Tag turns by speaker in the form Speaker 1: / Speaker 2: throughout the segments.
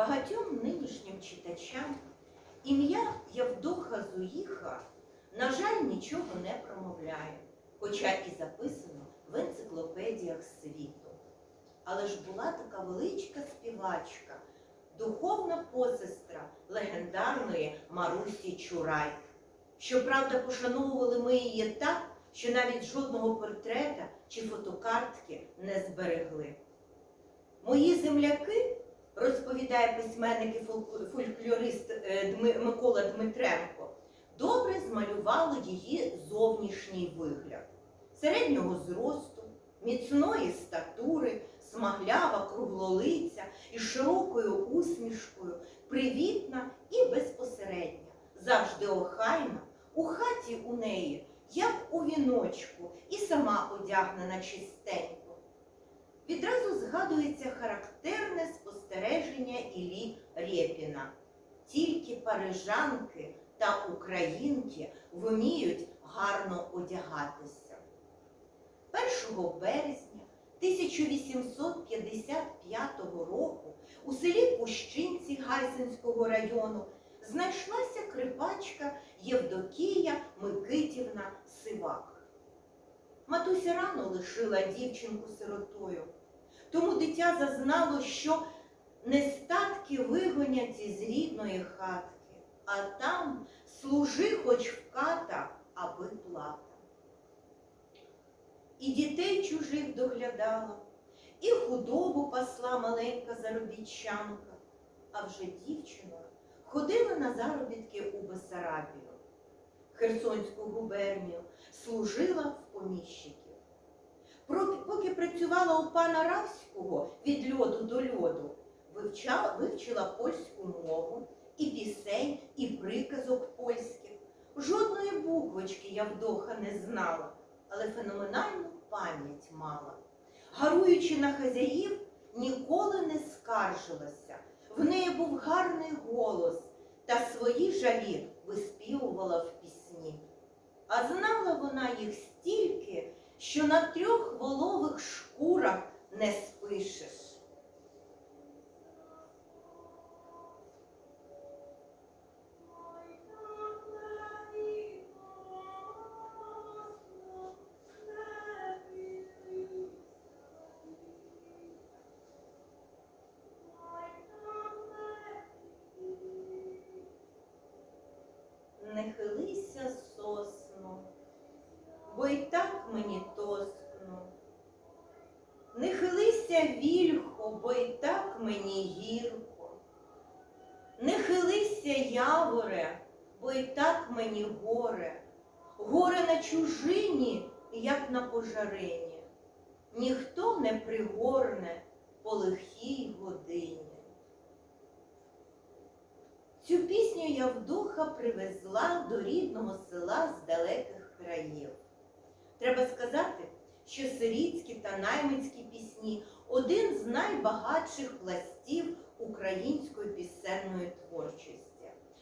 Speaker 1: Багатьом нинішнім читачам ім'я Явдоха Зуїха, на жаль, нічого не промовляє, хоча і записано в енциклопедіях світу. Але ж була така величка співачка, духовна посестра легендарної Марусі Чурай. Щоправда, пошановували ми її так, що навіть жодного портрета чи фотокартки не зберегли. Мої земляки, розповідає письменник і фольклорист е, Микола Дмитренко, добре змалювали її зовнішній вигляд. Середнього зросту, міцної статури, смаглява круглолиця із широкою усмішкою, привітна і безпосередня, завжди охайна, у хаті у неї, як у віночку, і сама одягнена чистенько. Відразу згадується характерне спостереження Іллі Рєпіна. Тільки парижанки та українки вміють гарно одягатися. 1 березня 1855 року у селі Кущинці Гайсинського району знайшлася крипачка Євдокія Микитівна Сивак. Матуся рано лишила дівчинку сиротою, тому дитя зазнало, що нестатки вигонять із рідної хатки, а там служи хоч в ката, аби плата. І дітей чужих доглядала, і худобу пасла маленька заробітчанка, а вже дівчиною ходила на заробітки у Бесарабію, Херсонську губернію, служила в поміщиків. Поки працювала у пана Равського від льоду до льоду, вивчала, вивчила польську мову, і пісень, і приказок польських. Жодної буквочки Явдоха не знала, але феноменальну пам'ять мала. Гаруючи на хазяїв, ніколи не скаржилася. В неї був гарний голос, та свої жалі виспівувала в пісні. А знала вона їх стільки, що на трьох волових шкурах не спишеш. Не хилися сосно, бо й так мені тоскно. Не хилися вільхо, бо й так мені гірко. Не хилися яворе, бо й так мені горе. Горе на чужині, як на пожарині. Ніхто не пригорне по лихій годині. Цю пісню Явдоха привезла до рідного села з далеких країв. Треба сказати, що сирітські та наймицькі пісні один з найбагатших пластів української пісенної творчості.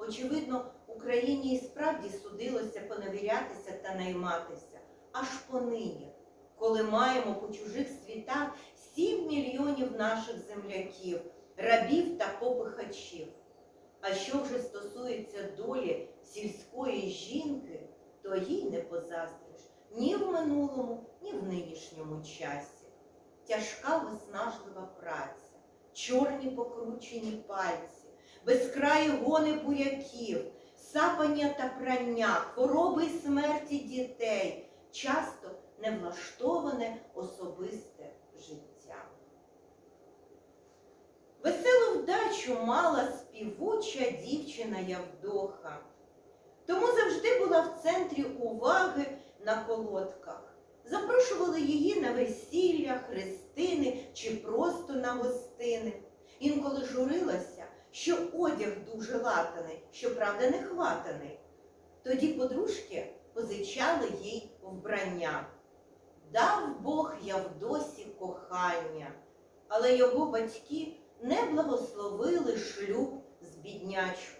Speaker 1: Очевидно, Україні і справді судилося поневірятися та найматися, аж понині, коли маємо по чужих світах сім мільйонів наших земляків, рабів та попихачів. А що вже стосується долі сільської жінки, то їй не позаздриш ні в минулому, ні в нинішньому часі. Тяжка виснажлива праця, чорні покручені пальці, безкраї гони буряків, сапання та прання, хвороби й смерті дітей, часто невлаштоване особисте життя. Веселу вдачу мала співуча дівчина Явдоха, тому завжди була в центрі уваги на колодках. Запрошували її на весілля, хрестини чи просто на гостини. Інколи журилася, що одяг дуже латаний, щоправда, не хватаний. Тоді подружки позичали їй вбрання. Дав Бог Явдосі кохання, але його батьки не благословили шлюб з біднячкою.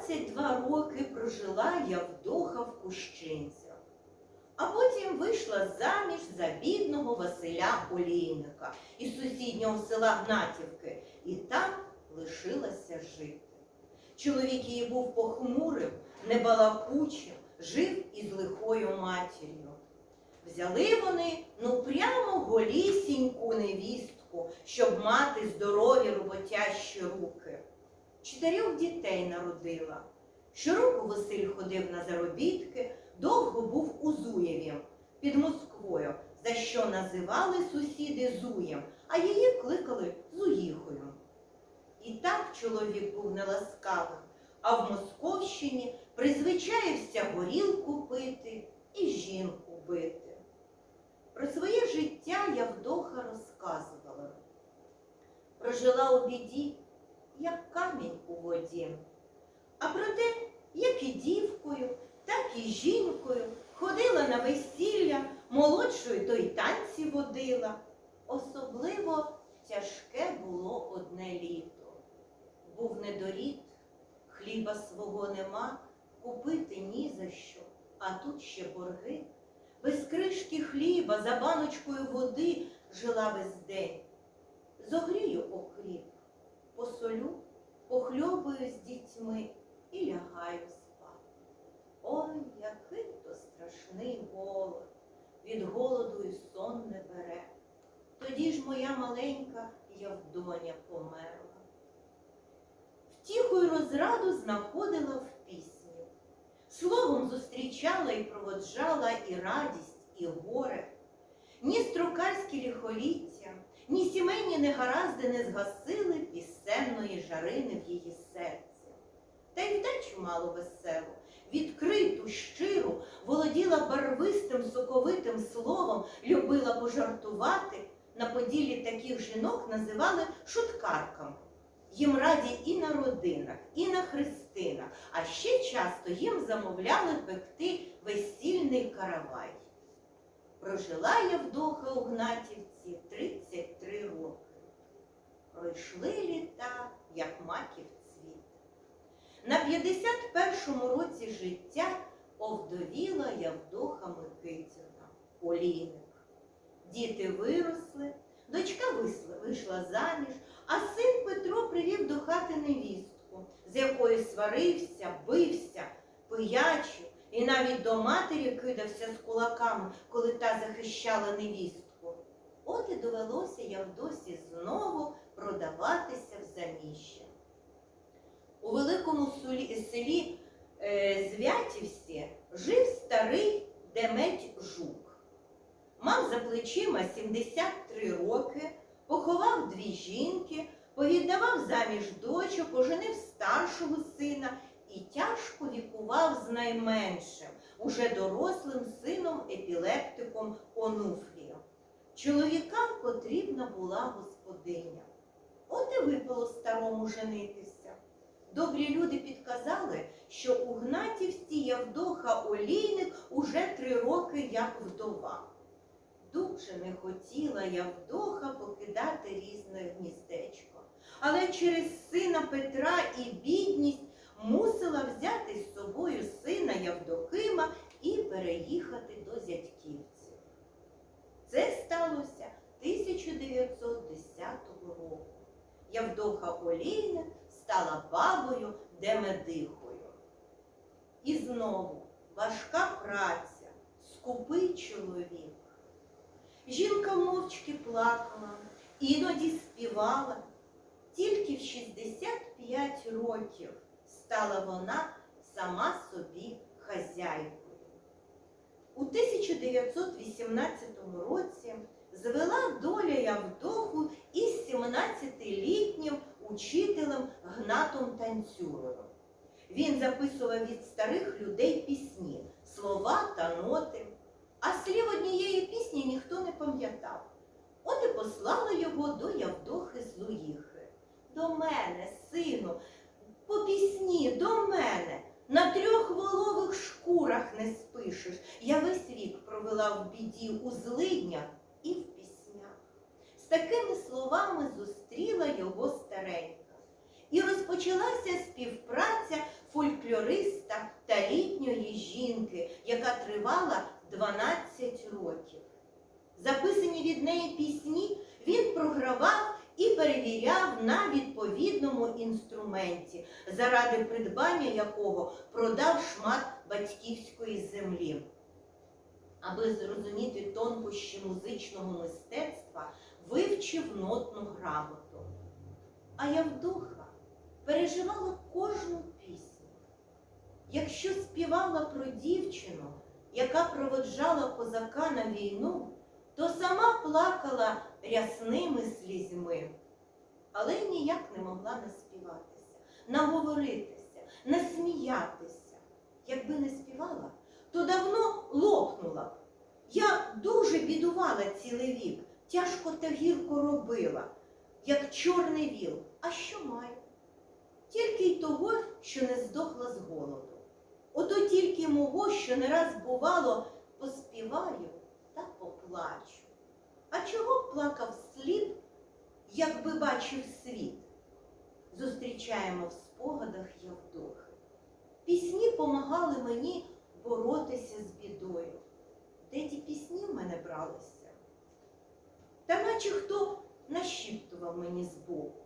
Speaker 1: 22 роки прожила Явдоха в Кущинцях, а потім вийшла заміж за бідного Василя Олійника із сусіднього села Гнатівки і там лишилася жити. Чоловік її був похмурим, небалакучим, жив із лихою матір'ю. Взяли вони ну прямо голісіньку невістку, щоб мати здорові роботящі руки. Чотирьох дітей народила. Щороку Василь ходив на заробітки, довго був у Зуєві під Москвою, за що називали сусіди Зуєм, а її кликали Зуїхою. І так чоловік був неласкавим, а в Московщині призвичаєвся горілку пити і жінку бити. Про своє життя Явдоха розказувала. Прожила у біді, як камінь у воді. А про те, як і дівкою, так і жінкою ходила на весілля, молодшою то й танці водила. Особливо тяжке було одне літо. Був недорід, хліба свого нема, купити ні за що, а тут ще борги. Без кришки хліба, за баночкою води жила весь день. Зогрію окріп, посолю, похльобую з дітьми і лягаю спати. Ой, який то страшний голод, від голоду і сон не бере. Тоді ж моя маленька Явдоня померла. Втіху й розраду знаходила в пісні. Словом зустрічала і проводжала і радість, і горе. Ні строкарські ліхоліття, ні сімейні негаразди не згасили пісенної жарини в її серці. Та й вдачу мало веселу, відкриту, щиру, володіла барвистим, соковитим словом, любила пожартувати. На поділі таких жінок називали шуткарками. Їм раді і на родинах, і на хрестинах, а ще часто їм замовляли пекти весільний каравай. Прожила Явдоха у Гнатівці 33 роки. Пройшли літа, як маків цвіт. На 51-му році життя овдовіла Явдоха Микитівна, олійник. Діти виросли, дочка вийшла заміж, а син Петро привів до хати невістку, з якою сварився, бився, пиячив і навіть до матері кидався з кулаками, коли та захищала невістку. От і довелося Явдосі знову продаватися в заміжжя. У великому селі е, Звятівсі жив старий Деметь Жук. Мав за плечима 73 роки, поховав дві жінки, повіддавав заміж дочок, оженив старшого сина і тяжко вікував з найменшим, уже дорослим сином епілептиком Онуфрієм. Чоловікам потрібна була господиня. От і випало старому женитися. Добрі люди підказали, що у Гнатівській Явдоха Олійник уже три роки як вдова. Дуже не хотіла Явдоха покидати різне гніздечко, але через сина Петра і бідність мусила взяти з собою сина Явдокима і переїхати до зятьківців. Це сталося 1910 року. Явдоха Олійник стала бабою Демедихою. І знову важка праця, скупий чоловік. Жінка мовчки плакала, іноді співала. Тільки в 65 років стала вона сама собі хазяйкою. У 1918 році звела доля Явдоху із 17-літнім учителем Гнатом Танцюровим. Він записував від старих людей пісні, слова та ноти, а слів однієї пісні ніхто не пам'ятав. От і послали його до Явдохи з. До мене, сину, по пісні, до мене. На трьох волових шкурах не спишеш. Я весь вік провела в біді у злиднях і в піснях. З такими словами зустріла його старенька. І розпочалася співпраця фольклориста та літньої жінки, яка тривала 12 років. Записані від неї пісні він програвав і перевіряв на відповідному інструменті, заради придбання якого продав шмат батьківської землі. Аби зрозуміти тонкощі музичного мистецтва, вивчив нотну грамоту. А Явдоха переживала кожну пісню. Якщо співала про дівчину, яка проводжала козака на війну, то сама плакала рясними слізьми, але ніяк не могла наспіватися, наговоритися, насміятися. Якби не співала, то давно лопнула б. Я дуже бідувала цілий вік, тяжко та гірко робила, як чорний віл. А що маю? Тільки й того, що не здохла з голоду. Ото тільки мого, що не раз бувало, поспіваю та поплачу. А чого б плакав слід, якби бачив світ? Зустрічаємо в спогадах Явдохи. Пісні помагали мені боротися з бідою. Де ті пісні в мене бралися? Та наче хто нашіптував мені збоку.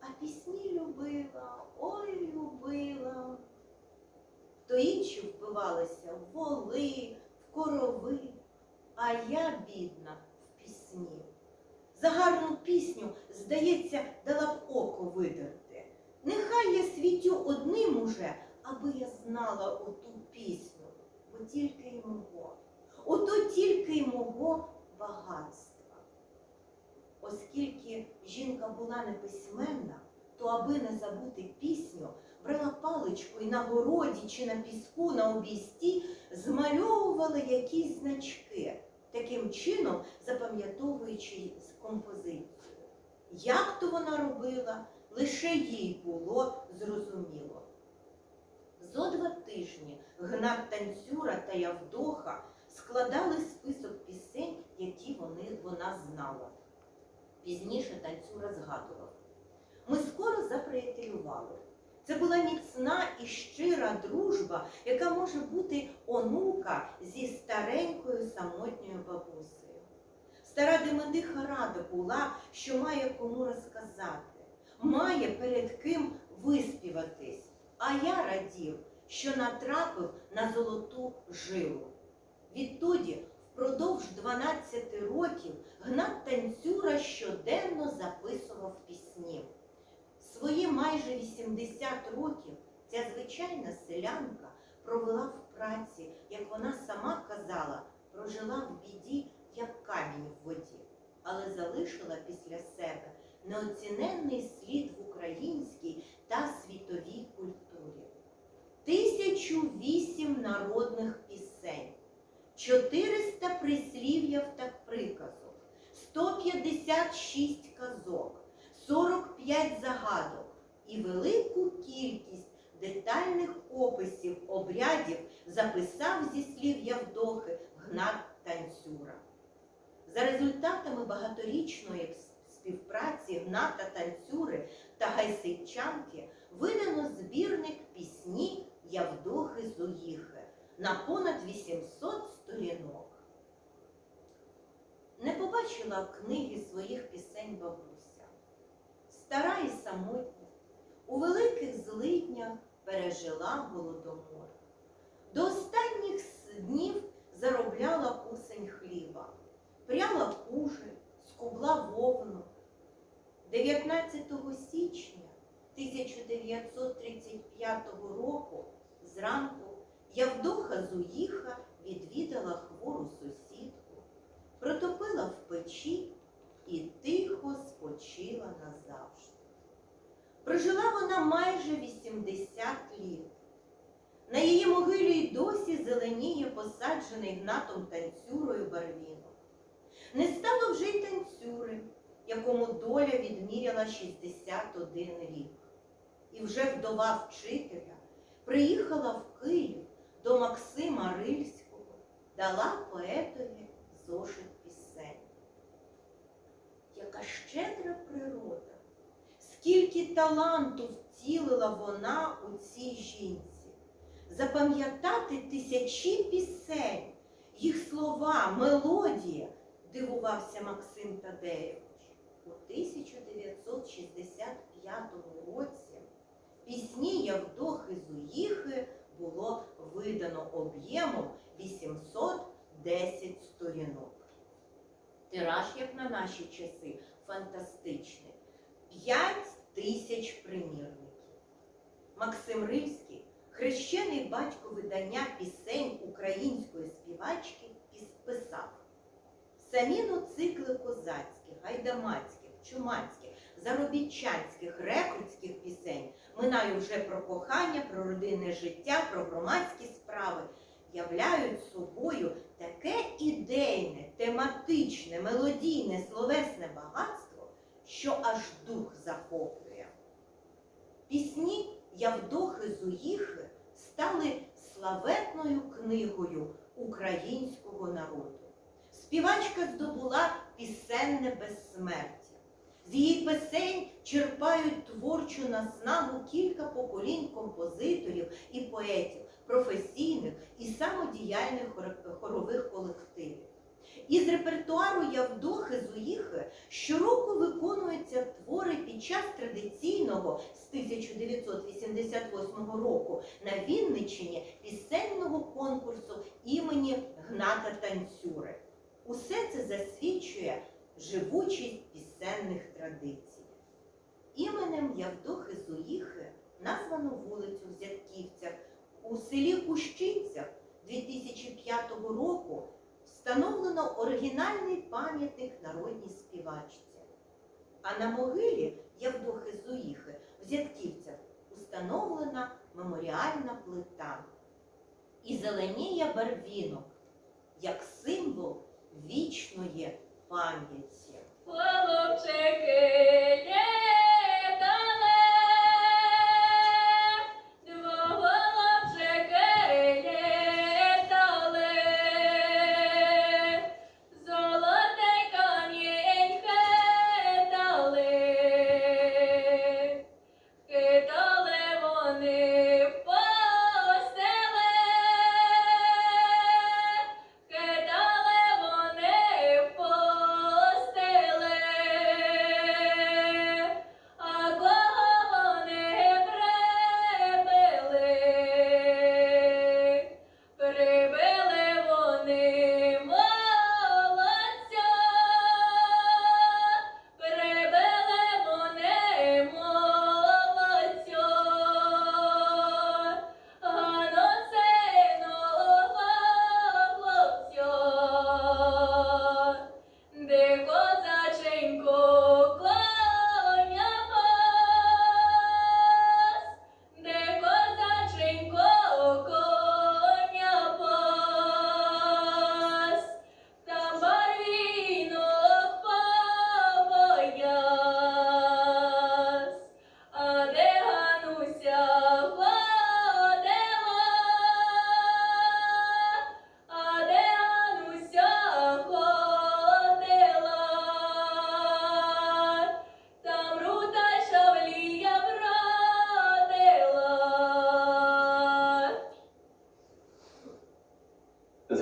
Speaker 1: А пісні любила, ой любила. То інші вбивалися в воли, в корови, а я, бідна, пісні. За гарну пісню, здається, дала б око видерти. Нехай я світю одним уже, аби я знала оту пісню, бо тільки й мого, ото тільки й мого багатства. Оскільки жінка була неписьменна, то аби не забути пісню, брала паличку і на городі чи на піску на обійсті змальовувала якісь значки, таким чином запам'ятовуючи композицію. Як то вона робила, лише їй було зрозуміло. Зо два тижні Гнат Танцюра та Явдоха складали список пісень, які вони, вона знала. Пізніше танцюра згадував. Ми скоро заприятелювали. Це була міцна і щира дружба, яка може бути онука зі старенькою самотньою бабусею. Стара Демидиха рада була, що має кому розказати, має перед ким виспіватись. А я радів, що натрапив на золоту жилу. Відтоді, впродовж 12 років, Гнат Танцюра щоденно записував пісні. Свої майже 80 років ця звичайна селянка провела в праці, як вона сама казала, прожила в біді, як камінь в воді, але залишила після себе неоціненний слід в українській та світовій культурі. Тисячу вісім народних пісень, 400 прислів'яв та приказок, 156 казок. 45 загадок і велику кількість детальних описів обрядів записав зі слів Явдохи Гнат Танцюра. За результатами багаторічної співпраці Гната Танцюри та Гайсичанки видано збірник пісні Явдохи Зуїхи на понад 800 сторінок. Не побачила в книги своїх пісень бабуся стара і самотня, у великих злиднях пережила голодомор. До останніх днів заробляла кусень хліба, пряла кужи, скубла вовну. 19 січня 1935 року зранку Явдоха Зуїха відвідала хвору сусідку, протопила в печі і тихо спочила назавжди. Прожила вона майже 80 літ. На її могилі й досі зеленіє посаджений гнатом танцюрою барвінок. Не стало вже й танцюри, якому доля відміряла 61 рік. І вже вдова вчителя приїхала в Київ до Максима Рильського, дала поетові зошит яка щедра природа, скільки таланту втілила вона у цій жінці. Запам'ятати тисячі пісень, їх слова, мелодія, дивувався Максим Тадеєвич. У 1965 році пісні Явдохи Зуїхи було видано об'ємом 810 сторінок. Тираж, як на наші часи, фантастичний. 5 тисяч примірників. Максим Рильський, хрещений батько видання пісень української співачки, писав саміну цикли козацьких, гайдамацьких, чумацьких, заробітчанських, рекрутських пісень минаю вже про кохання, про родинне життя, про громадські справи, являють собою таке ідейне, тематичне, мелодійне, словесне багатство, що аж дух захоплює. Пісні Явдохи Зуїхи стали славетною книгою українського народу. Співачка здобула пісенне безсмертя. З її пісень черпають творчу наснагу кілька поколінь композиторів і поетів, професійних і самодіяльних хорових колективів. Із репертуару Явдохи Зуїхи щороку виконуються твори під час традиційного з 1988 року на Вінниччині пісенного конкурсу імені Гната Танцюри. Усе це засвідчує живучість пісенних традицій. Іменем Явдохи Зуїхи названо вулицю в Зятківцях. У селі Кущинцях 2005 року встановлено оригінальний пам'ятник народній співачці. А на могилі Явдохи Зуїхи в Зятківцях установлена меморіальна плита. І зеленіє барвінок як символ вічної пам'яті.
Speaker 2: Хлопчики,